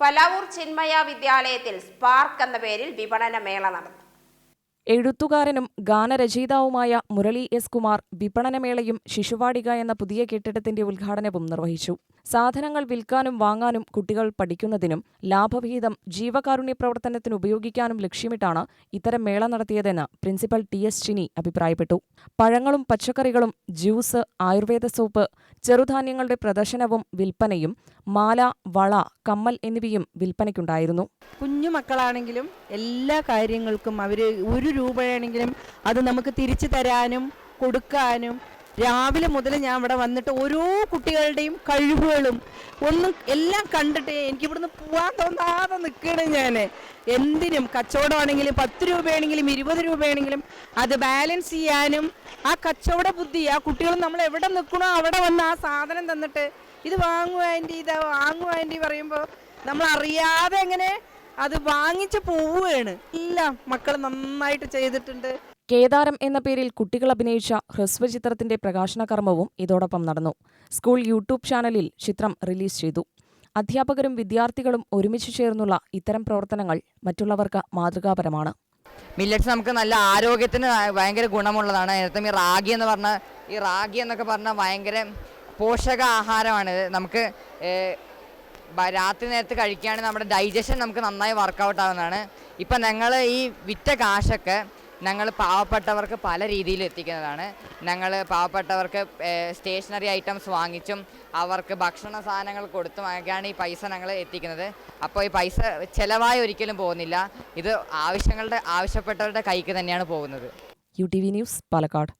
പലാവൂർ ചിന്മയ വിദ്യാലയത്തിൽ സ്പാർക്ക് എന്ന പേരിൽ വിപണന മേള നടന്നു. എഴുത്തുകാരനും ഗാനരചയിതാവുമായ മുരളി എസ് കുമാർ വിപണനമേളയും ശിശുവാടിക എന്ന പുതിയ കെട്ടിടത്തിന്റെ ഉദ്ഘാടനവും നിർവഹിച്ചു. സാധനങ്ങൾ വിൽക്കാനും വാങ്ങാനും കുട്ടികൾ പഠിക്കുന്നതിനും ലാഭവിഹിതം ജീവകാരുണ്യ പ്രവർത്തനത്തിന് ഉപയോഗിക്കാനും ലക്ഷ്യമിട്ടാണ് ഇത്തരം മേള നടത്തിയതെന്ന് പ്രിൻസിപ്പൽ ടി എസ് ചിനി അഭിപ്രായപ്പെട്ടു. പഴങ്ങളും പച്ചക്കറികളും ജ്യൂസ് ആയുർവേദ സോപ്പ് ചെറുധാന്യങ്ങളുടെ പ്രദർശനവും വിൽപ്പനയും മാല വള കമ്മൽ എന്നിവയും വിൽപ്പനയ്ക്കുണ്ടായിരുന്നു. കുഞ്ഞുമക്കളാണെങ്കിലും എല്ലാ കാര്യങ്ങൾക്കും അവർ ഒരു രൂപയാണെങ്കിലും അത് നമുക്ക് തിരിച്ചു തരാനും കൊടുക്കാനും രാവിലെ മുതൽ ഞാൻ ഇവിടെ വന്നിട്ട് ഓരോ കുട്ടികളുടെയും കഴിവുകളും ഒന്നും എല്ലാം കണ്ടിട്ട് എനിക്ക് ഇവിടുന്ന് പോവാൻ തോന്നാതെ നിൽക്കണം ഞാൻ എന്തിനും കച്ചവടമാണെങ്കിലും പത്ത് രൂപയാണെങ്കിലും ഇരുപത് രൂപയാണെങ്കിലും അത് ബാലൻസ് ചെയ്യാനും ആ കച്ചവട ബുദ്ധി ആ കുട്ടികൾ നമ്മൾ എവിടെ നിൽക്കണോ അവിടെ വന്ന് ആ സാധനം തന്നിട്ട് ഇത് വാങ്ങുക ആന്റി ഇത് വാങ്ങുക പറയുമ്പോൾ നമ്മൾ അറിയാതെ എങ്ങനെ അത് വാങ്ങിച്ച പോവുകയാണ്. എല്ലാം മക്കൾ നന്നായിട്ട് ചെയ്തിട്ടുണ്ട്. കേദാരം എന്ന പേരിൽ കുട്ടികൾ അഭിനയിച്ച ഹ്രസ്വചിത്രത്തിന്റെ പ്രകാശന കർമ്മവും ഇതോടൊപ്പം നടന്നു. സ്കൂൾ യൂട്യൂബ് ചാനലിൽ ചിത്രം റിലീസ് ചെയ്തു. അധ്യാപകരും വിദ്യാർത്ഥികളും ഒരുമിച്ച് ചേർന്നുള്ള ഇത്തരം പ്രവർത്തനങ്ങൾ മറ്റുള്ളവർക്ക് മാതൃകാപരമാണ്. മില്ലറ്റ്സ് നമുക്ക് നല്ല ആരോഗ്യത്തിന് ഭയങ്കര ഗുണമുള്ളതാണ്. നേരത്തെ ഈ റാഗി എന്ന് പറഞ്ഞ ഈ റാഗി എന്നൊക്കെ പറഞ്ഞാൽ ഭയങ്കര പോഷക ആഹാരമാണ് നമുക്ക് രാത്രി നേരത്ത് കഴിക്കുകയാണെങ്കിൽ നമ്മുടെ ഡൈജഷൻ നമുക്ക് നന്നായി വർക്കൗട്ട് ആവുന്നതാണ്. ഇപ്പം ഞങ്ങൾ ഈ വിറ്റ കാശൊക്കെ ഞങ്ങൾ പാവപ്പെട്ടവർക്ക് പല രീതിയിൽ എത്തിക്കുന്നതാണ്. ഞങ്ങൾ പാവപ്പെട്ടവർക്ക് സ്റ്റേഷനറി ഐറ്റംസ് വാങ്ങിച്ചും അവർക്ക് ഭക്ഷണ സാധനങ്ങൾ കൊടുത്തും ഒക്കെയാണ് ഈ പൈസ ഞങ്ങൾ എത്തിക്കുന്നത്. അപ്പോൾ ഈ പൈസ ചിലവായി ഒരിക്കലും പോകുന്നില്ല. ഇത് ആവശ്യങ്ങളുടെ ആവശ്യപ്പെട്ടവരുടെ കൈക്ക് തന്നെയാണ് പോകുന്നത്. U T V news Palakkad.